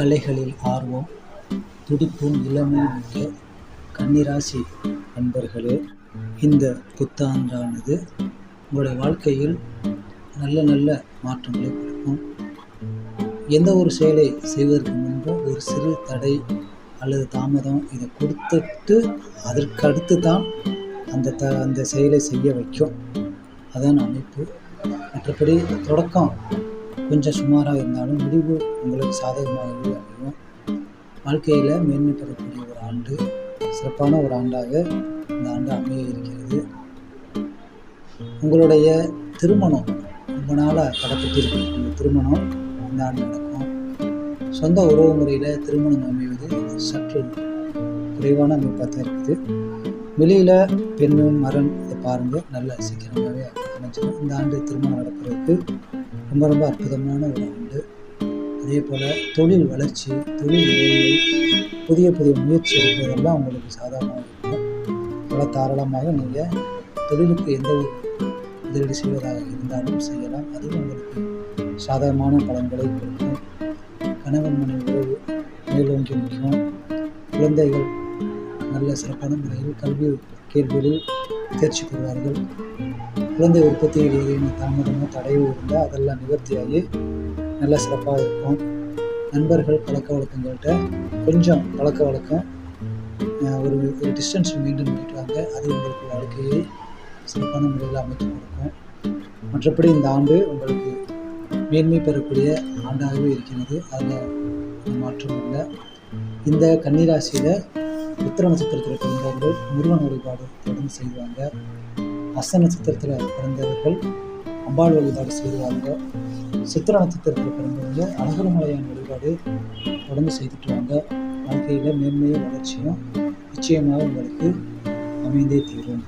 கலைகளில் ஆர்வம் துடிப்பும் இளமையும் உள்ள கன்னிராசி நண்பர்களே இந்த புத்தாண்டானது உங்களுடைய வாழ்க்கையில் நல்ல நல்ல மாற்றங்களை கொடுக்கும். எந்த ஒரு செயலை செய்வதற்கு முன்பு ஒரு சிறு தடை அல்லது தாமதம் இதை கொடுத்துட்டு அதற்கு அடுத்து தான் அந்த த அந்த செயலை செய்ய வைக்கும். அதான் அமைப்பு. மற்றபடி தொடக்கம். கொஞ்சம் சுமாராக இருந்தாலும் முடிவு உங்களுக்கு சாதகமாகவே அமையும். வாழ்க்கையில் மேன்மை பெறக்கூடிய ஒரு ஆண்டு சிறப்பான ஒரு ஆண்டாக இந்த ஆண்டு அமைய இருக்கிறது. உங்களுடைய திருமணம் ரொம்ப நாளாக தடப்பட்டிருக்கு. இந்த திருமணம் இந்த ஆண்டு நடக்கும். சொந்த உறவு முறையில் திருமணம் அமைவது சற்று குறைவான அமைப்பாக தான் இருக்குது. வெளியில் பெண்ணும் மரன் இதை பாருங்கள் நல்ல சீக்கிரமாகவே அமைஞ்சிடும். இந்த ஆண்டு திருமணம் நடக்கிறதுக்கு ரொம்ப ரொம்ப அற்புதமான ஒரு ஆண்டு. அதே போல் தொழில் வளர்ச்சி தொழில் வேலை புதிய புதிய முயற்சி எடுப்பதெல்லாம் உங்களுக்கு சாதாரணமாக இருக்கும். பல தாராளமாக நீங்கள் தொழிலுக்கு எந்த ஒரு முதலீடு செய்வதாக இருந்தாலும் செய்யலாம். அதுவும் உங்களுக்கு சாதகமான பலன்களை கொடுக்கும். கணவன் மனைவி உறவு மேலோங்கி நிற்கும். குழந்தைகள் நல்ல சிறப்பான முறையில் கல்வி கேள்விகளில் தேர்ச்சி பெறுவார்கள் குழந்தை உற்பத்தி ஏதேனும் தாமதமோ தடையோ இருந்தால் அதெல்லாம் நிவர்த்தியாகி நல்ல சிறப்பாக இருக்கும். நண்பர்கள் பழக்க வழக்கங்கள்கிட்ட கொஞ்சம் பழக்க வழக்கம் ஒரு ஒரு டிஸ்டன்ஸ் மெயின்டைன் பண்ணிட்டு வாங்க அது உங்களுக்கு வாழ்க்கையை சிறப்பான முறையில் அமைத்து கொடுக்கும். மற்றபடி இந்த ஆண்டு உங்களுக்கு மேன்மை பெறக்கூடிய ஆண்டாகவே இருக்கிறது. அதில் மாற்றம் இல்லை. இந்த கன்னிராசியில் உத்திர நட்சத்திரத்தில் பிறந்தவர்கள் முருகன் வழிபாடு தொடர்ந்து செய்வாங்க. அஸ்த நட்சத்திரத்தில் பிறந்தவர்கள் அம்பாள் வழிபாடு செய்வாங்க. சித்திர நட்சத்திரத்தில் பிறந்தவங்க அழகுரமலையான் வழிபாடு தொடர்ந்து செய்துட்டு வாங்க. வாழ்க்கையில் மேன்மையும் வளர்ச்சியும் நிச்சயமாக உங்களுக்கு அமைந்தே தீரும்.